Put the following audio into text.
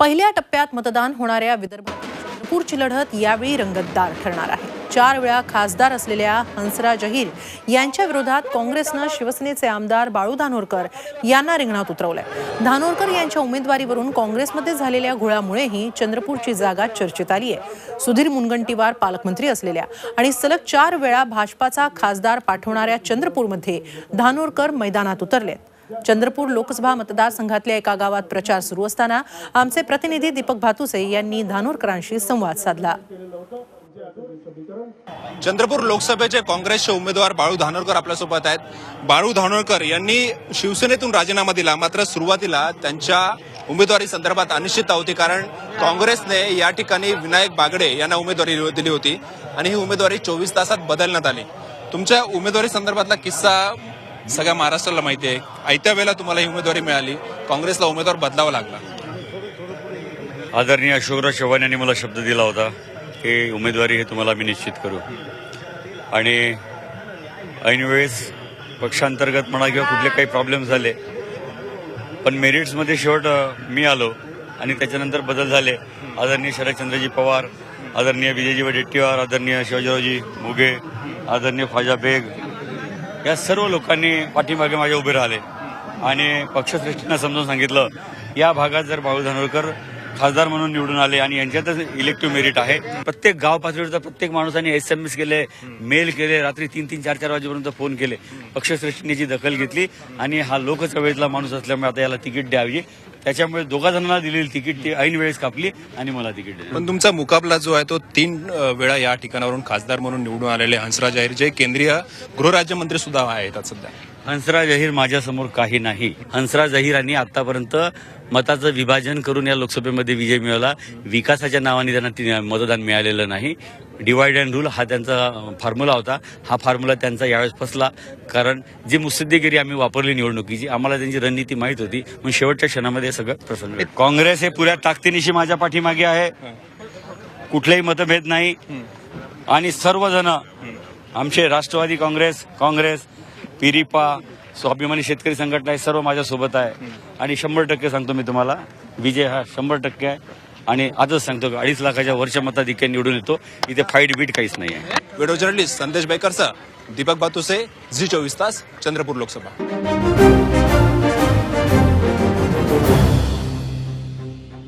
पहिल्या टप्प्यात मतदान होणाऱ्या विदर्भात चंद्रपूरची लढत यावेळी रंगतदार ठरणार आहे. चार वेळा खासदार असलेल्या हंसराज अहिर यांच्या विरोधात काँग्रेसनं शिवसेनेचे आमदार बाळू धानोरकर यांना रिंगणात उतरवलंय. धानोरकर यांच्या उमेदवारीवरून काँग्रेसमध्ये झालेल्या घोळामुळेही चंद्रपूरची जागा चर्चेत आली आहे सुधीर मुनगंटीवार पालकमंत्री असलेल्या आणि सलग चार वेळा भाजपाचा खासदार पाठवणाऱ्या चंद्रपूरमध्ये धानोरकर मैदानात उतरलेत. चंद्रपूर लोकसभा मतदारसंघातल्या एका गावात प्रचार सुरू असताना आमचे प्रतिनिधी दीपक भातुसे यांनी धानोरकरांशी संवाद साधला. चंद्रपूर लोकसभेचे काँग्रेसचे उमेदवार बाळू धानोरकर आपल्यासोबत आहेत. बाळू धानोरकर यांनी शिवसेनेतून राजीनामा दिला मात्र सुरुवातीला त्यांच्या उमेदवारी संदर्भात अनिश्चितता होती कारण काँग्रेसने या ठिकाणी विनायक बागडे यांना उमेदवारी दिली होती आणि ही उमेदवारी चोवीस तासात बदलण्यात आली. तुमच्या उमेदवारी संदर्भातला किस्सा सगळ्या महाराष्ट्राला माहिती आहे. आयत्या वेळेला तुम्हाला ही उमेदवारी मिळाली. काँग्रेसला उमेदवार बदलावा लागला. आदरणीय अशोकराव चव्हाण यांनी मला शब्द दिला होता की उमेदवारी हे तुम्हाला मी निश्चित करू. आणि ऐनवेळेस पक्षांतर्गत म्हणा किंवा कुठले काही प्रॉब्लेम झाले पण मेरिट्समध्ये शेवट मी आलो आणि त्याच्यानंतर बदल झाले. आदरणीय शरदचंद्रजी पवार आदरणीय विजयजी वडेट्टीवार आदरणीय शिवाजीरावजी मुगे आदरणीय ख्वाजा बेग या सर्व लोकांनी पाठीमागे माझ्या उभे राहिले. आणि पक्षश्रेष्ठींना समजून सांगितलं या भागात जर बाळू धानोरकर खासदार म्हणून निवडून आले आणि यांच्यातच इलेक्टिव्ह मेरिट आहे. प्रत्येक गाव पातळीवरचा प्रत्येक माणसाने एस एम एस केले मेल केले रात्री तीन तीन चार चार वाजेपर्यंत फोन केले. पक्षश्रेष्ठींनी याची दखल घेतली आणि हा लोकचळवळीतला माणूस असल्यामुळे आता याला तिकीट द्यावी. त्याच्यामुळे दोघा जणांना दिलेली तिकीट ती ऐन वेळेस कापली आणि मला तिकीट दिलं. पण तुमचा मुकाबला जो आहे तो तीन वेळा या ठिकाणावरून खासदार म्हणून निवडून आलेले हंसराज अहिर जे केंद्रीय गृहराज्यमंत्री सुद्धा आहेत सध्या. हंसराज अहिर माझ्यासमोर काही नाही. हंसराज अहिरांनी आतापर्यंत मताचं विभाजन करून या लोकसभेमध्ये विजय मिळवला विकासाच्या नावाने त्यांना मतदान मिळालेलं नाही. डिवाइड अँड रूल हा त्यांचा फॉर्म्युला होता. हा फॉर्म्युला त्यांचा यावेळेस फसला. कारण जी मुत्सद्देगिरी आम्ही वापरली निवडणुकीची आम्हाला त्यांची रणनीती माहीत होती. म्हणून शेवटच्या क्षणामध्ये हे सगळं प्रसंग घडला. काँग्रेस हे पुऱ्या ताकदीनिशी माझ्या पाठीमागे आहे. कुठलेही मतभेद नाही. आणि सर्वजण आमचे राष्ट्रवादी काँग्रेस काँग्रेस पिरिपा स्वाभिमानी शेतकरी संघटना हे सर्व माझ्यासोबत आहे. आणि शंभर टक्के सांगतो मी तुम्हाला विजय हा शंभर टक्के आहे. आणि आजच सांगतो की अडीच लाखाच्या वरच्या मताधिक्या निवडून येतो. इथे फाईट बीट काहीच नाही आहे. व्हिडिओ जर्नलिस्ट संदेश बेकरचा दीपक बातुसे झी चोवीस तास चंद्रपूर लोकसभा.